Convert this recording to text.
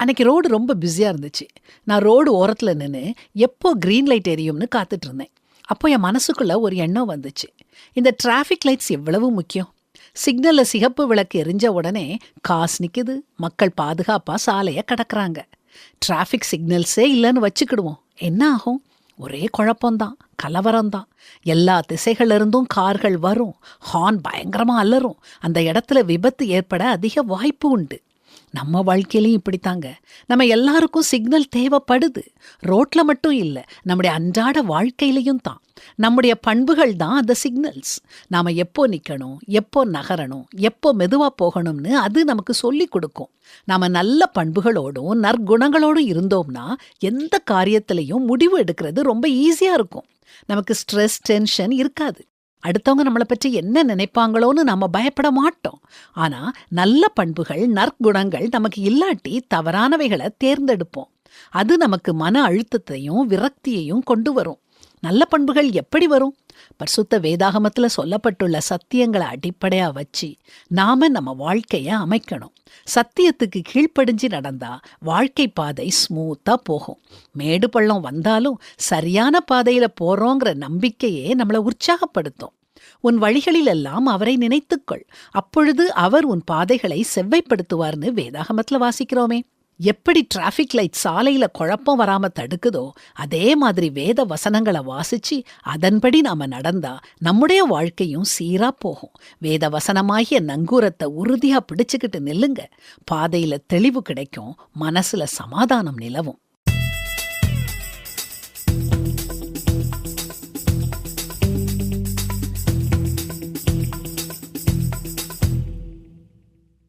அன்னைக்கு ரோடு ரொம்ப பிஸியாக இருந்துச்சு. நான் ரோடு ஓரத்தில் நின்று எப்போ க்ரீன் லைட் எரியும்னு காத்துட்டு இருந்தேன். அப்போ என் மனசுக்குள்ள ஒரு எண்ணம் வந்துச்சு. இந்த டிராஃபிக் லைட்ஸ் எவ்வளவு முக்கியம்? சிக்னல்ல சிகப்பு விளக்கு எரிஞ்ச உடனே காசு நிக்குது. மக்கள் பாதுகாப்பா சாலையை கடக்குறாங்க. டிராஃபிக் சிக்னல்ஸே இல்லைன்னு வச்சுக்கிடுவோம். என்ன ஆகும்? ஒரே குழப்பம்தான். கலவரம்தான். எல்லா திசைகளிலிருந்தும் கார்கள் வரும். ஹார்ன் பயங்கரமா அலறும். அந்த இடத்துல விபத்து ஏற்பட அதிக வாய்ப்பு உண்டு. நம்ம வாழ்க்கையிலையும் இப்படித்தாங்க. நம்ம எல்லாருக்கும் சிக்னல் தேவைப்படுது. ரோட்ல மட்டும் இல்லை நம்முடைய அன்றாட வாழ்க்கையிலையும் தான். நம்முடைய பண்புகள் தான் அந்த சிக்னல்ஸ் நாம எப்போ நிக்கணும் எப்போ நகரணும் எப்போ மெதுவா போகணும்னு அது நமக்கு சொல்லி கொடுக்கும். நாம நல்ல பண்புகளோடும் நற்குணங்களோடும் இருந்தோம்னா எந்த காரியத்திலையும் முடிவு எடுக்கிறது ரொம்ப ஈஸியா இருக்கும். நமக்கு ஸ்ட்ரெஸ் டென்ஷன் இருக்காது. அடுத்தவங்க நம்மளை பற்றி என்ன நினைப்பாங்களோன்னு நாம பயப்பட மாட்டோம். ஆனா நல்ல பண்புகள் நற்குணங்கள் நமக்கு இல்லாட்டி தவறானவைகளை தேர்ந்தெடுப்போம். அது நமக்கு மன அழுத்தத்தையும் விரக்தியையும் கொண்டு வரும். நல்ல பண்புகள் எப்படி வரும்? பரிசுத்த வேதாகமத்துல சொல்லப்பட்டுள்ள சத்தியங்களை அடிப்படையா வச்சு நாம நம்ம வாழ்க்கைய அமைக்கணும். சத்தியத்துக்கு கீழ்ப்படிஞ்சு நடந்தா வாழ்க்கை பாதை ஸ்மூத்தா போகும். மேடு பள்ளம் வந்தாலும் சரியான பாதையில போறோங்கிற நம்பிக்கையே நம்மளை உற்சாகப்படுத்தும். உன் வழிகளிலெல்லாம் அவரை நினைத்துக்கொள். அப்பொழுது அவர் உன் பாதைகளை செவ்வைப்படுத்துவார்னு வேதாகமத்துல வாசிக்கிறோமே. எப்படி டிராஃபிக் லைட் சாலையில குழப்பம் வராம தடுக்குதோ அதே மாதிரி வேத வசனங்களை வாசிச்சு அதன்படி நாம நடந்தா நம்முடைய வாழ்க்கையும் சீரா போகும். வேத வசனமாகிய நங்கூரத்தை உறுதியா பிடிச்சுக்கிட்டு நில்லுங்க. பாதையில தெளிவு கிடைக்கும் மனசுல சமாதானம் நிலவும்.